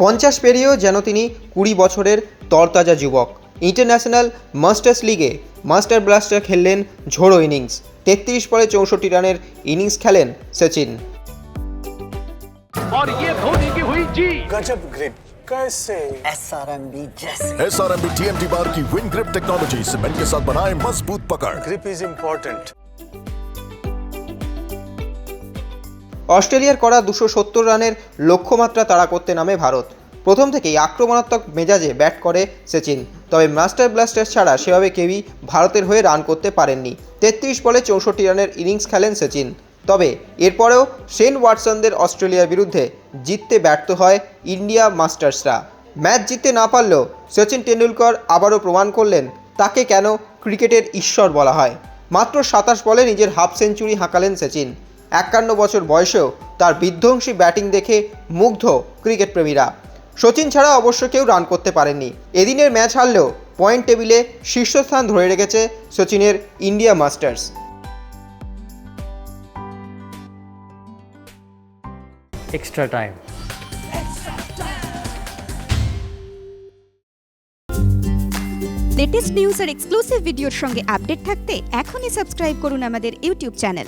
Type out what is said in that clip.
পঞ্চাশ পেরিয়েও যেন তিনি কুড়ি বছরের তরতাজা যুবক ইন্টারন্যাশনাল মাস্টার্স লিগে মাস্টার ব্লাস্টার খেললেন ঝোড়ো ইনিংস তেত্রিশ বলে চৌষট্টি রানের ইনিংস খেলেন সচিন और ये धोनी की हुई जी गजब ग्रिप कैसे एस आर एम बी जैसे S R M B T M T bar की विन ग्रिप टेक्नोलॉजी सीमेंट के साथ बनाए मजबूत पकड़ ग्रिप इज इम्पोर्टेंट অস্ট্রেলিয়ার করা দুশো সত্তর রানের লক্ষ্যমাত্রা তাড়া করতে নামে ভারত। প্রথম থেকেই আক্রমণাত্মক মেজাজে ব্যাট করে সচিন। তবে মাস্টার ব্লাস্টার ছাড়া সেভাবে কেউই ভারতের হয়ে রান করতে পারেননি। তেত্রিশ বলে চৌষট্টি রানের ইনিংস খেলেন সচিন। তবে এরপরেও শেন ওয়াটসনদের অস্ট্রেলিয়ার বিরুদ্ধে জিততে ব্যর্থ হয় ইন্ডিয়া মাস্টার্সরা। ম্যাচ জিততে না পারলেও সচিন টেন্ডুলকর আবারও প্রমাণ করলেন তাকে কেন ক্রিকেটের ঈশ্বর বলা হয়। মাত্র সাতাশ বলে নিজের হাফ সেঞ্চুরি হাঁকালেন সচিন। একান্ন বছর বয়সেও তার বিধ্বংসী ব্যাটিং দেখে মুগ্ধ ক্রিকেট প্রেমীরা সচিন ছাড়া অবশ্য কেউ রান করতে পারেননি। এদিনের ম্যাচ হারলেও পয়েন্ট টেবিলে শীর্ষস্থান ধরে রেখেছে সচিনের India masters. Extra time latest news আর এক্সক্লুসিভ ভিডিওর সঙ্গে আপডেট থাকতে এখনই সাবস্ক্রাইব করুন আমাদের ইউটিউব চ্যানেল